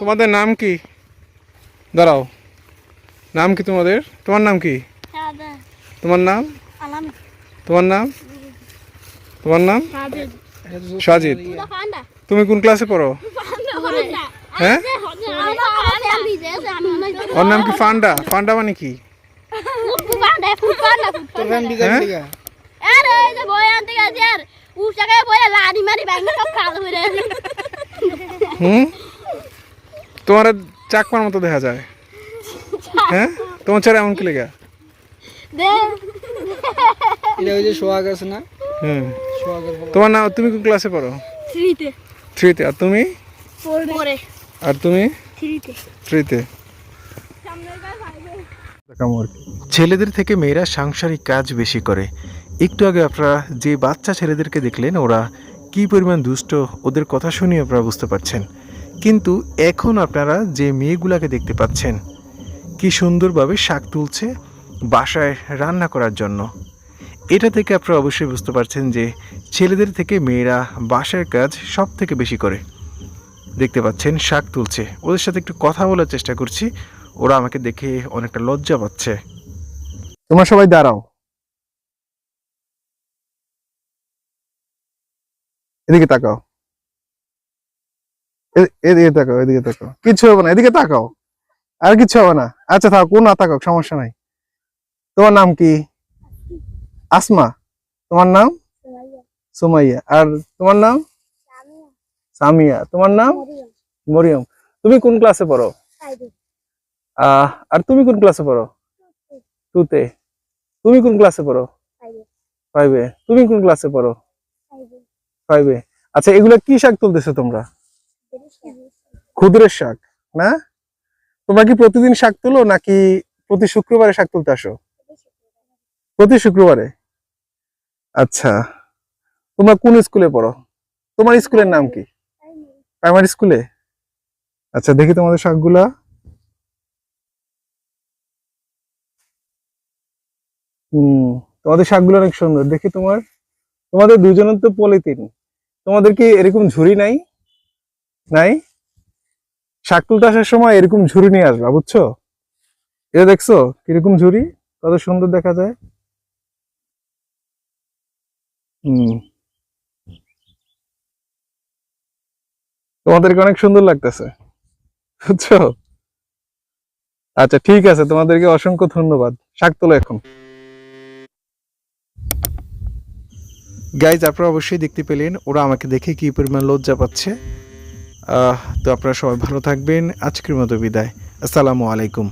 তোমাদের নাম কি? দাঁড়াও। নাম কি তোমাদের? তোমার নাম কি? তোমার নাম? তোমার নাম? তোমার নাম? সাজিদ। তুমি কোন ক্লাসে পড়ো? হ্যাঁ? ওর নাম কি ফান্ডা ফান্ডা মানে কি? হ্যাঁ? দিগা আরে এই যে বই আনতে গেছে আর। উ জায়গায় বই লাড়ি মারি ব্যাংক সব কালো হয়ে রয়েছে। হুম? তোমার চাকমার মতো দেখা যায়। হ্যাঁ? তোমার ছেড়ে এমন কি লেগা? এটা ওই যে সোহাগ আছে না? হুম। তোমার নাম তুমি কোন ক্লাসে পড়ো? থ্রিতে। থ্রিতে। আর তুমি? আর তুমি? থ্রিতে। ছেলেদের থেকে মেয়েরা সাংসারিক কাজ বেশি করে। একটু আগে আপনারা যে বাচ্চা ছেলেদেরকে দেখলেন ওরা কি পরিমাণ দুষ্ট ওদের কথা শুনে আপনারা বুঝতে পারছেন। কিন্তু এখন আপনারা যে মেয়েগুলাকে দেখতে পাচ্ছেন, কি সুন্দরভাবে শাক তুলছে বাসায় রান্না করার জন্য। এটা থেকে আপনারা অবশ্যই বুঝতে পারছেন যে ছেলেদের থেকে মেয়েরা বাসার কাজ সব থেকে বেশি করে। দেখতে পাচ্ছেন, শাক তুলছে। ওদের সাথে একটু কথা বলার চেষ্টা করছি। ওরা আমাকে দেখে অনেকটা লজ্জা পাচ্ছে। তোমরা সবাই দাঁড়াও। এদিকে তাকাও। এদিকে তাকাও এদিকে তাকাও। কিছু হবে না, এদিকে তাকাও। আর কিছু হবে না। আচ্ছা থাক, কোন তাকাও সমস্যা নাই। তোমার নাম কি? আসমা। তোমার নাম? সুমাইয়া। আর তোমার নাম? সামিয়া। তোমার নাম? মরিয়ম। তুমি কোন ক্লাসে পড়ো? আর তুমি কোন ক্লাসে পড়ো? টুতে তুমি কোন ক্লাসে পড়ো? ফাইভে তুমি কোন ক্লাসে পড়ো? ফাইভে আচ্ছা এগুলো কি শাক তুলতেছো তোমরা? ক্ষুদ্রের শাক, না? তোমরা কি প্রতিদিন শাক তুলো নাকি প্রতি শুক্রবারে শাক তুলতে আসো? প্রতি শুক্রবারে? আচ্ছা। তোমরা কোন স্কুলে পড়ো? তোমার স্কুলের নাম কি? প্রাইমারি স্কুলে আচ্ছা দেখি তোমাদের শাকগুলা। হুম, তোমাদের শাকগুলো অনেক সুন্দর। দেখি তোমার। তোমাদের দুজনের তো পলিথিন। তোমাদের কি এরকম ঝুড়ি নাই? নাই? শাক তুলতে আসার সময় এরকম ঝুড়ি নিয়ে আসবা, বুঝছ? এটা দেখছ, কীরকম ঝুড়ি? কত সুন্দর দেখা যায়। হুম। তোমাদেরকে অনেক সুন্দর লাগতেছে, বুঝছ? আচ্ছা ঠিক আছে, তোমাদেরকে অসংখ্য ধন্যবাদ। শাক তোলো এখন। গাইজ আপনারা অবশ্যই দেখতে পেলেন, ওরা আমাকে দেখে কি পরিমাণ লজ্জা পাচ্ছে। তো আপনারা সবাই ভালো থাকবেন। আজকের মতো বিদায়। আসসালামু আলাইকুম।